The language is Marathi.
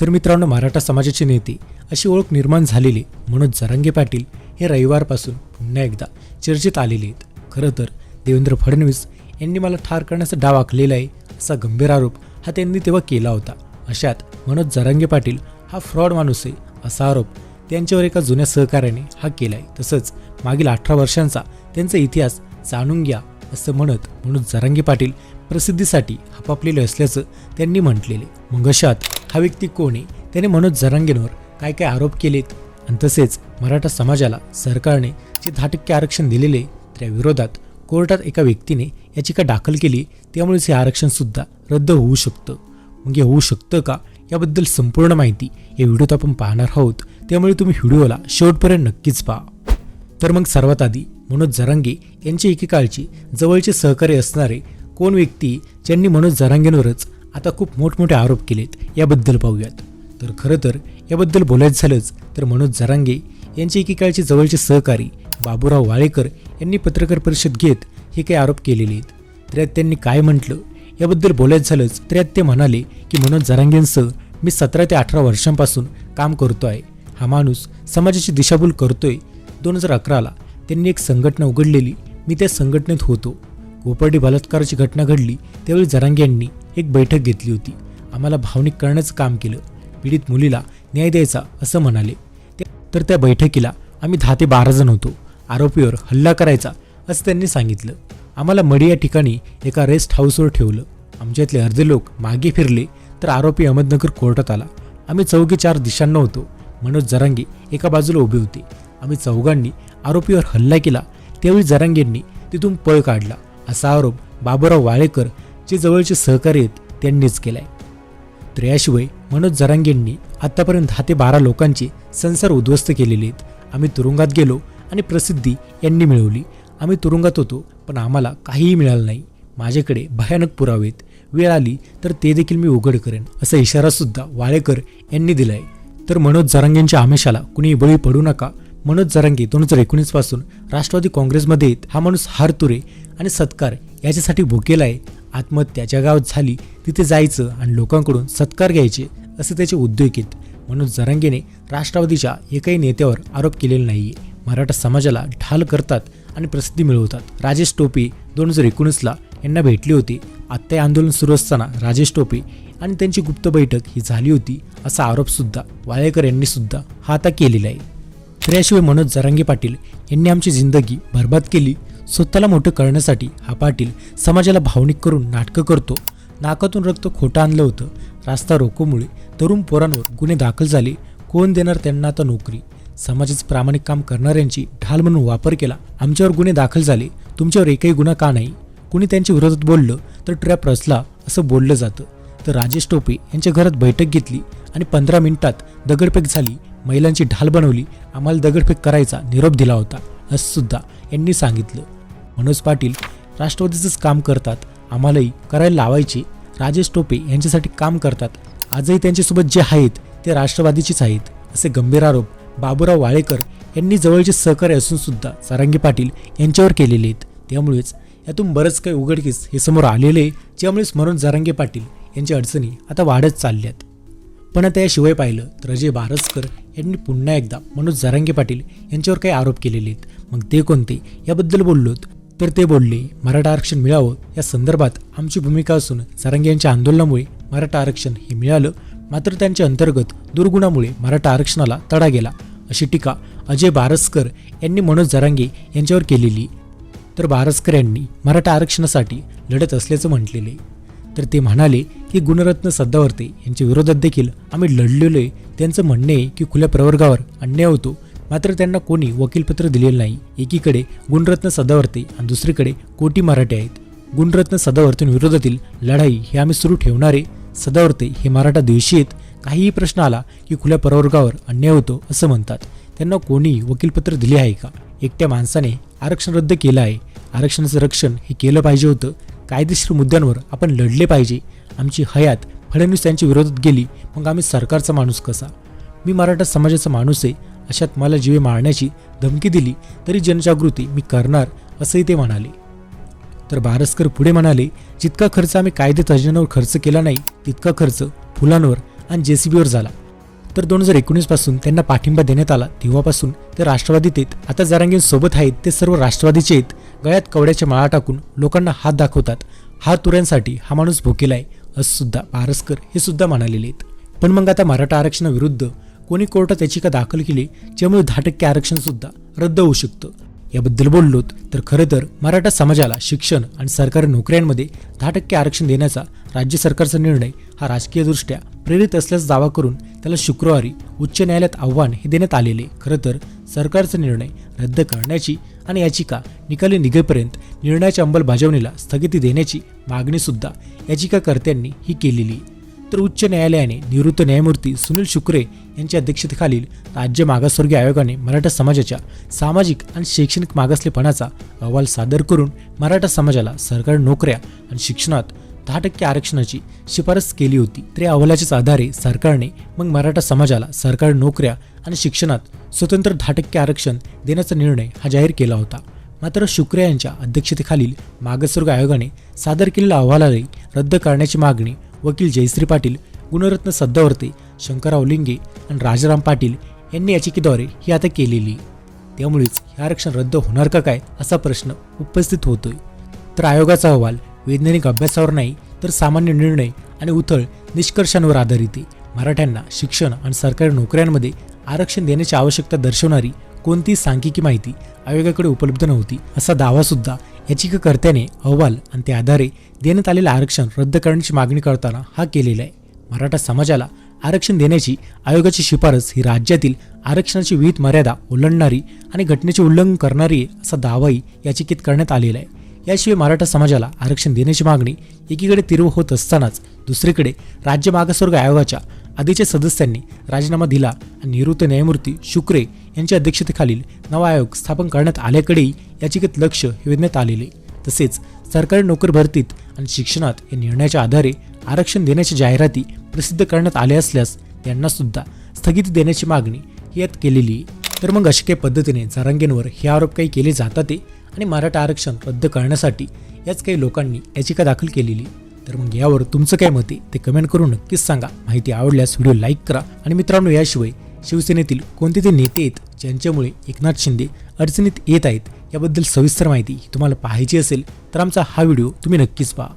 तर मित्रांनो मराठा समाजाचे नेते अशी ओळख निर्माण झालेली मनोज जरांगे पाटील हे रविवारपासून पुन्हा एकदा चर्चेत आलेले आहेत. खरं तर देवेंद्र फडणवीस यांनी मला ठार करण्याचा डाव आखलेला आहे असा गंभीर आरोप हा त्यांनी तेव्हा केला होता. अशात मनोज जरांगे पाटील हा फ्रॉड माणूस आहे असा आरोप त्यांच्यावर एका जुन्या सहकार्याने हा केला आहे तसंच मागील अठरा वर्षांचा त्यांचा इतिहास जाणून घ्या असं म्हणत मनोज जरांगे पाटील प्रसिद्धीसाठी हपापलेले असल्याचं त्यांनी म्हटलेले मग अशात हा व्यक्ती कोण? आहे त्याने मनोज जरांगेंवर काय काय आरोप केलेत? आणि तसेच मराठा समाजाला सरकारने जे दहा टक्के आरक्षण दिलेले त्या विरोधात कोर्टात एका व्यक्तीने याचिका दाखल केली त्यामुळेच हे आरक्षणसुद्धा रद्द होऊ शकतं. मग हे होऊ शकतं का? याबद्दल संपूर्ण माहिती या व्हिडिओत आपण पाहणार आहोत. त्यामुळे तुम्ही व्हिडिओला शेवटपर्यंत नक्कीच पहा. तर मग सर्वात आधी मनोज जरांगे यांचे एकेकाळचे जवळचे सहकारी असणारे कोण व्यक्ती ज्यांनी मनोज जरांगेंवरच आता खूप मोठमोठे आरोप केलेत. याबद्दल पाहूयात. तर खरं तर याबद्दल बोलायचं झालंच तर मनोज जरांगे यांचे एकेकाळचे जवळचे सहकारी बाबूराव वाळेकर यांनी पत्रकार परिषद घेत हे काही आरोप केलेले आहेत. तर यात त्यांनी काय म्हटलं? याबद्दल बोलायचं झालंच तर यात ते म्हणाले की मनोज जरांगेंसह मी सतरा ते अठरा वर्षांपासून काम करतो आहे हा माणूस समाजाची दिशाभूल करतोय. दोन हजार अकराला त्यांनी एक संघटना उघडलेली. मी त्या संघटनेत होतो. कोपर्डी बलात्काराची घटना घडली त्यावेळी जरांगे यांनी एक बैठक घेतली होती. आम्हाला भावनिक करण्याचं काम केलं. पीडित मुलीला न्याय द्यायचा असं म्हणाले. तर त्या बैठकीला आम्ही दहा ते बारा जण होतो. आरोपीवर हल्ला करायचा असं त्यांनी सांगितलं. आम्हाला मडी या ठिकाणी एका रेस्ट हाऊसवर ठेवलं. आमच्यातले अर्धे लोक मागे फिरले तर आरोपी अहमदनगर कोर्टात आला. आम्ही चौघे चार दिशांना होतो. मनोज जरांगे एका बाजूला उभे होते. आम्ही चौघांनी आरोपीवर हल्ला केला. त्यावेळी जरांगेंनी तिथून पळ काढला. असा आरोप बाबूराव वाळेकर जे जवळचे सहकारी आहेत त्यांनीच केलाय. तर याशिवाय मनोज जरांगेंनी आतापर्यंत दहा ते बारा लोकांचे संसार उद्ध्वस्त केलेले आहेत. आम्ही तुरुंगात गेलो आणि प्रसिद्धी यांनी मिळवली. आम्ही तुरुंगात होतो पण आम्हाला काहीही मिळालं नाही. माझ्याकडे भयानक पुरावे आहेत. वेळ आली तर ते देखील मी उघड करेन असा इशारासुद्धा वाळेकर यांनी दिलाय. तर मनोज जरांगेंच्या आमिषाला कुणी बळी पडू नका. मनोज जरांगे दोन हजार एकोणीसपासून राष्ट्रवादी काँग्रेसमध्ये आहेत. हा माणूस हार तुरे आणि सत्कार याच्यासाठी भुकेला आहे. आत्महत्या ज्या गावात झाली तिथे जायचं आणि लोकांकडून सत्कार घ्यायचे असे त्याचे उद्योग आहेत. मनोज जरांगेने राष्ट्रवादीच्या एकाही नेत्यावर आरोप केलेला नाहीये. मराठा समाजाला ढाल करतात आणि प्रसिद्धी मिळवतात. राजेश टोपे दोन हजार एकोणीसला यांना भेटले होते. आत्ता आंदोलन सुरू असताना राजेश टोपे आणि त्यांची गुप्त बैठक ही झाली होती असा आरोपसुद्धा वाळेकर यांनीसुद्धा हा आता केलेला आहे. तर याशिवाय मनोज जरांगे पाटील यांनी आमची जिंदगी बरबाद केली. स्वतःला मोठं करण्यासाठी हा पाटील समाजाला भावनिक करून नाटकं करतो. नाकातून रक्त खोटं आणलं होतं. रास्ता रोकोमुळे तरुण पोरांवर गुन्हे दाखल झाले. कोण देणार त्यांना आता नोकरी? समाजाचं प्रामाणिक काम करणाऱ्यांची ढाल म्हणून वापर केला. आमच्यावर गुन्हे दाखल झाले. तुमच्यावर एकही गुन्हा का नाही? कुणी त्यांच्या विरोधात बोललं तर ट्रॅप रचला असं बोललं जातं. तर राजेश टोपे यांच्या घरात बैठक घेतली आणि पंधरा मिनिटात दगडफेक झाली. महिलांची ढाल बनवली आम्हाला दगडफेक करायचा निरोप दिला होता असं सुद्धा यांनी सांगितलं. मनोज पाटील राष्ट्रवादीचंच काम करतात आम्हालाही करायला लावायचे. राजेश टोपे यांच्यासाठी काम करतात आजही त्यांच्यासोबत जे आहेत ते राष्ट्रवादीचेच आहेत असे गंभीर आरोप बाबूराव वाळेकर यांनी जवळचे सहकार्य असून सुद्धा सारंगी पाटील यांच्यावर केलेले आहेत. त्यामुळेच यातून बरंच काही उघडकीस हे समोर आलेले आहे ज्यामुळेच स्मरण जारंगे पाटील यांच्या अडचणी आता वाढत चालल्यात. पण आता याशिवाय पाहिलं तर अजय भारसकर यांनी पुन्हा एकदा मनोज जरांगे पाटील यांच्यावर काही आरोप केलेले आहेत. मग ते कोणते? याबद्दल बोललोत तर ते बोलले मराठा आरक्षण मिळावं या संदर्भात आमची भूमिका असून जरांगे यांच्या आंदोलनामुळे मराठा आरक्षण हे मिळालं. मात्र त्यांच्या अंतर्गत दुर्गुणामुळे मराठा आरक्षणाला तडा गेला. अशी टीका अजय बारसकर यांनी मनोज जरांगे यांच्यावर केलेली. तर बारसकर यांनी मराठा आरक्षणासाठी लढत असल्याचं म्हटलेले. तर ते म्हणाले की गुणरत्न सदावर्ते यांच्या विरोधात देखील आम्ही लढलेलो आहे. त्यांचं म्हणणे आहे की खुल्या प्रवर्गावर अन्याय होतो. मात्र त्यांना कोणी वकीलपत्र दिलेलं नाही. एकीकडे गुणरत्न सदावर्ते आणि दुसरीकडे कोटी मराठे आहेत. गुणरत्न सदावर्तेविरोधातील लढाई हे आम्ही सुरू ठेवणारे सदावर्ते हे मराठा द्वेषी आहेत. काहीही प्रश्न आला की खुल्या प्रवर्गावर अन्याय होतो असं म्हणतात. त्यांना कोणी वकीलपत्र दिले आहे का? एकट्या माणसाने आरक्षण रद्द केलं आहे. आरक्षणाचं रक्षण हे केलं पाहिजे होतं. कायदेशीर मुद्द्यांवर आपण लढले पाहिजे. आमची हयात फडणवीस यांच्या विरोधात गेली मग आम्ही सरकारचा माणूस कसा? मी मराठा समाजाचा माणूस आहे अशात मला जीवे मारण्याची धमकी दिली तरी जनजागृती मी करणार असंही ते म्हणाले. तर बारसकर पुढे म्हणाले जितका खर्च आम्ही कायदे तज्ज्ञांवर खर्च केला नाही तितका खर्च फुलांवर आणि जे सी बीवर झाला. तर दोन हजार एकोणीसपासून त्यांना पाठिंबा देण्यात आला तेव्हापासून ते राष्ट्रवादीत आहेत. आता जरांगे सोबत आहेत ते सर्व राष्ट्रवादीचे आहेत. गळ्यात कवड्याच्या माळा टाकून लोकांना हात दाखवतात. हात तुऱ्यांसाठी हा माणूस भोकेला आहे असं सुद्धा पारसकर हे सुद्धा म्हणालेले आहेत. पण मग आता मराठा आरक्षणाविरुद्ध कोणी कोर्टात याचिका दाखल केली ज्यामुळे दहा टक्के आरक्षण सुद्धा रद्द होऊ शकतं. याबद्दल बोललोत तर खरं तर मराठा समाजाला शिक्षण आणि सरकारी नोकऱ्यांमध्ये दहा टक्के आरक्षण देण्याचा राज्य सरकारचा निर्णय हा राजकीयदृष्ट्या प्रेरित असल्याचा दावा करून त्याला शुक्रवारी उच्च न्यायालयात आव्हान हे देण्यात आलेले. खरं तर सरकारचा निर्णय रद्द करण्याची आणि याचिका निकाली निघेपर्यंत निर्णयाच्या अंमलबजावणीला स्थगिती देण्याची मागणीसुद्धा याचिकाकर्त्यांनी ही केलेली. तर उच्च न्यायालयाने निवृत्त न्यायमूर्ती सुनील शुक्रे यांच्या अध्यक्षतेखालील राज्य मागासवर्गीय आयोगाने मराठा समाजाच्या सामाजिक आणि शैक्षणिक मागासलेपणाचा अहवाल सादर करून मराठा समाजाला सरकारी नोकऱ्या आणि शिक्षणात दहा टक्के आरक्षणाची शिफारस केली होती. तर या अहवालाच्याच आधारे सरकारने मग मराठा समाजाला सरकारी नोकऱ्या आणि शिक्षणात स्वतंत्र दहा टक्के आरक्षण देण्याचा निर्णय हा जाहीर केला होता. मात्र शुक्रे यांच्या अध्यक्षतेखालील मागासवर्ग आयोगाने सादर केलेल्या अहवालालाही रद्द करण्याची मागणी वकील जयश्री पाटील गुणरत्न सद्दावर्ते शंकरराव लिंगे आणि राजाराम पाटील यांनी याचिकेद्वारे ही आता केलेली. त्यामुळेच हे आरक्षण रद्द होणार का काय असा प्रश्न उपस्थित होतोय. तर आयोगाचा अहवाल वैज्ञानिक अभ्यासावर नाही तर सामान्य निर्णय आणि उथळ निष्कर्षांवर आधारित आहे. मराठ्यांना शिक्षण आणि सरकारी नोकऱ्यांमध्ये आरक्षण देण्याची आवश्यकता दर्शवणारी कोणतीही सांख्यिकी माहिती आयोगाकडे उपलब्ध नव्हती असा दावासुद्धा याचिकाकर्त्याने अहवाल आणि त्या आधारे देण्यात आलेलं आरक्षण रद्द करण्याची मागणी करताना हा केलेला आहे. मराठा समाजाला आरक्षण देण्याची आयोगाची शिफारस ही राज्यातील आरक्षणाची विहित मर्यादा ओलांडणारी आणि घटनेचे उल्लंघन करणारी असा दावाही याचिकेत करण्यात आलेला आहे. याशिवाय मराठा समाजाला आरक्षण देण्याची मागणी एकीकडे तीव्र होत असतानाच दुसरीकडे राज्य मागासवर्ग आयोगाच्या आधीच्या सदस्यांनी राजीनामा दिला आणि निवृत्त न्यायमूर्ती शुक्रे यांच्या अध्यक्षतेखालील नवा आयोग स्थापन करण्यात आल्याकडेही याचिकेत लक्ष हे वेधण्यात आलेले. तसेच सरकारी नोकर भरतीत आणि शिक्षणात या निर्णयाच्या आधारे आरक्षण देण्याच्या जाहिराती प्रसिद्ध करण्यात आल्या असल्यास त्यांना सुद्धा स्थगिती देण्याची मागणी ही यात केलेली आहे. तर मग अशा काही पद्धतीने जरांगेंवर हे आरोप काही केले जातात आणि मराठा आरक्षण रद्द करण्यासाठी याच काही लोकांनी याचिका दाखल केलेली तर मग यावर तुमचं काय मत आहे ते कमेंट करून नक्कीच सांगा. माहिती आवडल्यास व्हिडिओ लाईक करा आणि मित्रांनो याशिवाय शिवसेनेतील कोणते ते नेते आहेत ज्यांच्यामुळे एकनाथ शिंदे अडचणीत येत आहेत याबद्दल सविस्तर माहिती तुम्हाला पाहायची असेल तर आमचा हा व्हिडिओ तुम्ही नक्कीच पहा.